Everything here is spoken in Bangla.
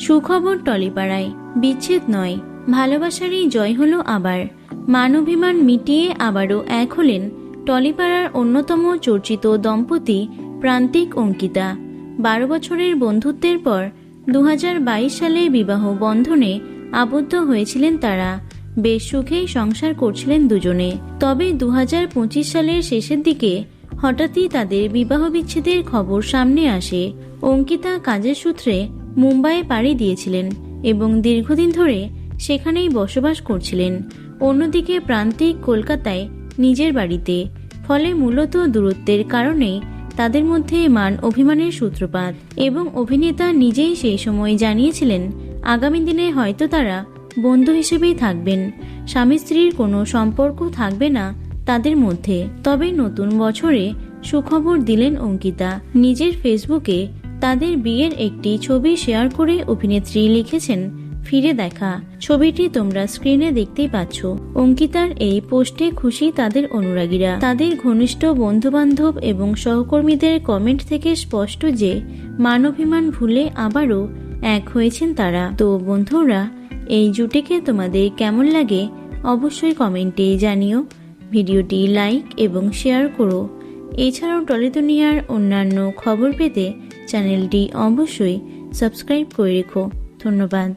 সুখবর টলিপাড়ায়। বিচ্ছেদ নয়। ভালোবাসারই জয় হলো আবার। মানবিমান মিটিয়ে আবারও এক হলেন টলিপাড়ার অন্যতম চর্চিত দম্পতি প্রান্তিক অঙ্কিতা। বারো বছরের বন্ধুত্বের পর দু হাজার বাইশ সালে বিবাহ বন্ধনে আবদ্ধ হয়েছিলেন তারা। বেশ সুখেই সংসার করছিলেন দুজনে। তবে দু হাজার পঁচিশ সালের শেষের দিকে হঠাৎই তাদের বিবাহ বিচ্ছেদের খবর সামনে আসে। অঙ্কিতা কাজের সূত্রে মুম্বাইয়ে পাড়ি দিয়েছিলেন এবং দীর্ঘদিন ধরে সেখানেই বসবাস করছিলেন। অন্যদিকে প্রান্তিক কলকাতায় নিজের বাড়িতে, ফলে মূলত দূরত্বের কারণেই তাদের মধ্যে মান অভিমানের সূত্রপাত এবং অভিনেতা নিজেই সেই সময় জানিয়েছিলেন, আগামী দিনে হয়তো তারা বন্ধু হিসেবেই থাকবেন। স্বামী স্ত্রীর কোনো সম্পর্ক থাকবে না তাদের মধ্যে। তবে নতুন বছরে সুখবর দিলেন অঙ্কিতা। নিজের ফেসবুকে তাদের বিয়ের একটি ছবি শেয়ার করে অভিনেত্রী লিখেছেন, ফিরে দেখা। ছবিটি তোমরা স্ক্রিনে দেখতেই পাচ্ছ। অঙ্কিতার এই পোস্টে খুশি তাদের অনুরাগীরা। তাদের ঘনিষ্ঠ বন্ধুবান্ধব এবং সহকর্মীদের কমেন্ট থেকে স্পষ্ট যে মানবিমান ভুলে আবারও এক হয়েছেন তারা। তো বন্ধুরা, এই জুটিকে তোমাদের কেমন লাগে অবশ্যই কমেন্টে জানিও। ভিডিওটি লাইক এবং শেয়ার করো। এছাড়াও টলি দুনিয়ার অন্যান্য খবর পেতে চ্যানেলটি অবশ্যই সাবস্ক্রাইব করে রেখো। ধন্যবাদ।